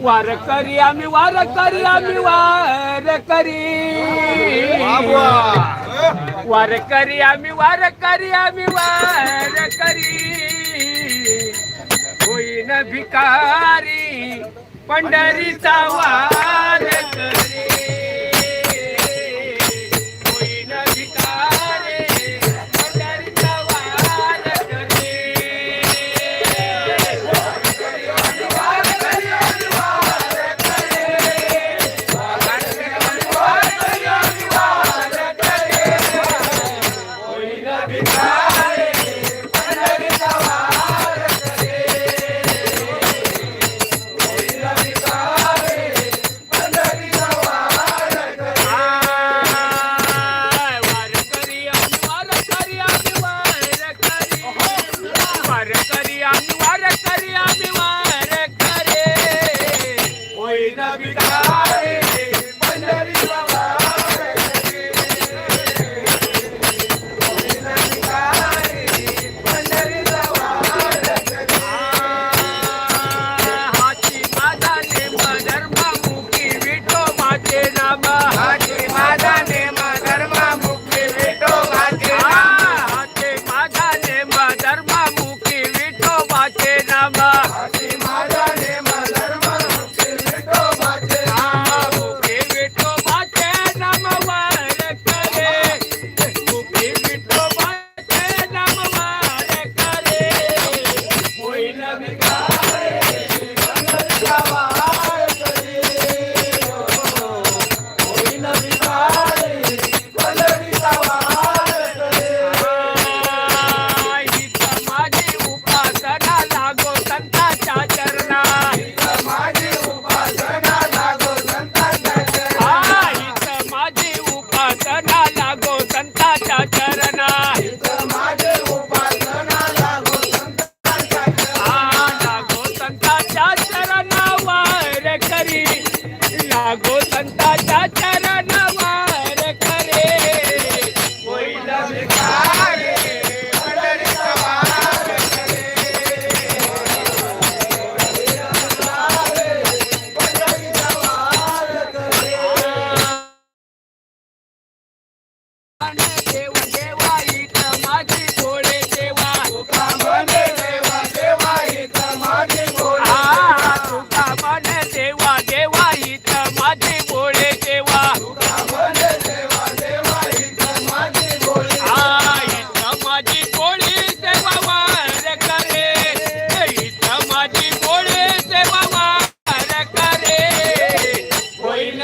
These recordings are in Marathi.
वार करी आम्ही वार करी आम्ही वार करी. वार करी आम्ही वार करी आम्ही वार करी. होईन भिकारी पंढरीचा वार পাগল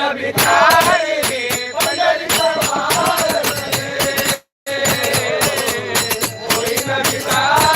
habitar.